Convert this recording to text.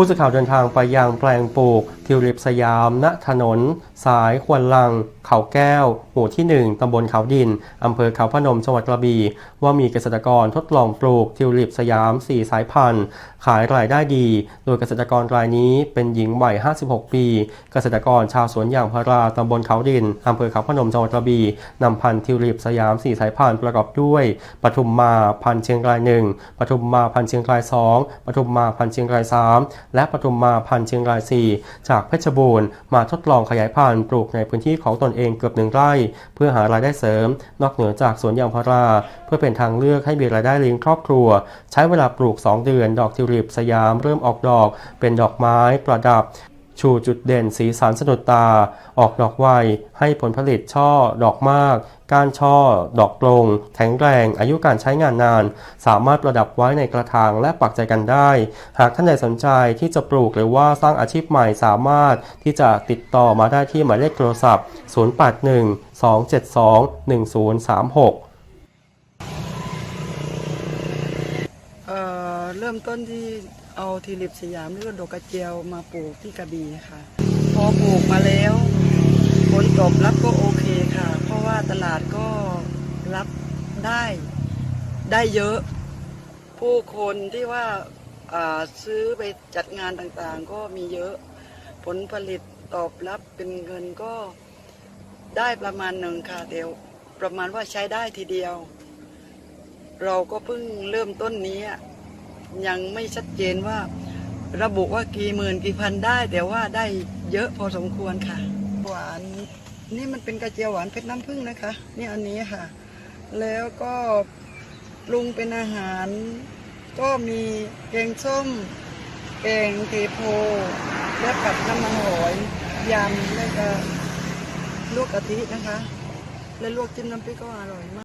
ผู้สื่อข่าวเดินทางไปยังแปลงปลูก ทิวลิปสยาม ณ ถนน สายควนลัง เขาแก้ว หมู่ที่ 1 ตำบลเขาดิน อำเภอเขาพนม จังหวัดกระบี่ ว่ามีเกษตรกรทดลองปลูกทิวลิปสยาม 4 สายพันธุ์ ขายรายได้ดี โดยเกษตรกรรายนี้เป็นหญิงวัย 56 ปี เกษตรกรชาวสวนยางพารา ตำบลเขาดิน อำเภอเขาพนม จังหวัดกระบี่นำพันธุ์ทิวลิปสยาม 4 สายพันธุ์ประกอบด้วย ปทุมมา พันธุ์เชียงรายหนึ่งปทุมมา พันธุ์เชียงรายสองปทุมมา พันธุ์เชียงรายสามและปฐุมมาพันธุ์เชียงรายสี่จากเพชรบูรณ์มาทดลองขยายพันธุ์ปลูกในพื้นที่ของตนเองเกือบหนึ่งไร่ เพื่อหารายได้เสริม นอกเหนือจากสวนยางพารา เพื่อเป็นทางเลือกให้มีรายได้เลี้ยงครอบครัว ใช้เวลาปลูก 2 เดือน ดอกทิวลิปสยามเริ่มออกดอก เป็นดอกไม้ประดับ ชูจุดเด่นสีสันสะดุดตา ออกดอกไว ให้ผลผลิตช่อดอกมาก ก้านช่อ ดอกตรง แข็งแรง อายุการใช้งานนาน สามารถประดับไว้ในกระถางและปักใจกันได้ หากท่านใดสนใจที่จะปลูกหรือว่าสร้างอาชีพใหม่สามารถที่จะติดต่อมาได้ที่หมายเลขโทรศัพท์ 081 272 1036เอ่อเริ่มต้นที่ เอาทิลิปสยามหรือว่าดอกกระเจียวมาปลูกที่กระบี่ค่ะ พอปลูกมาแล้วผลตอบรับก็โอเคค่ะ เพราะว่าตลาดก็รับได้ได้เยอะ ผู้คนที่ว่าาซื้อไปจัดงานต่างๆ ก็มีเยอะ ผลผลิตตอบรับเป็นเงินก็ได้ประมาณหนึ่งค่ะเดียวประมาณว่าใช้ได้ทีเดียว เราก็เพิ่งเริ่มต้นนี้ ยังไม่ชัดเจนว่า ระบุว่ากี่หมื่นกี่พันได้ แต่ว่าได้เยอะพอสมควรค่ะ หวานนี่มันเป็นกระเจียวหวานเพชรน้ำผึ้งนะคะนี่อันนี้ค่ะ แล้วก็ปรุงเป็นอาหาร ก็มีแกงส้มแกงเทโพ และผัดน้ำมันหอยยำแล้วก็ลวกกะทินะคะ และลวกจิ้มน้ำพริกก็อร่อยมาก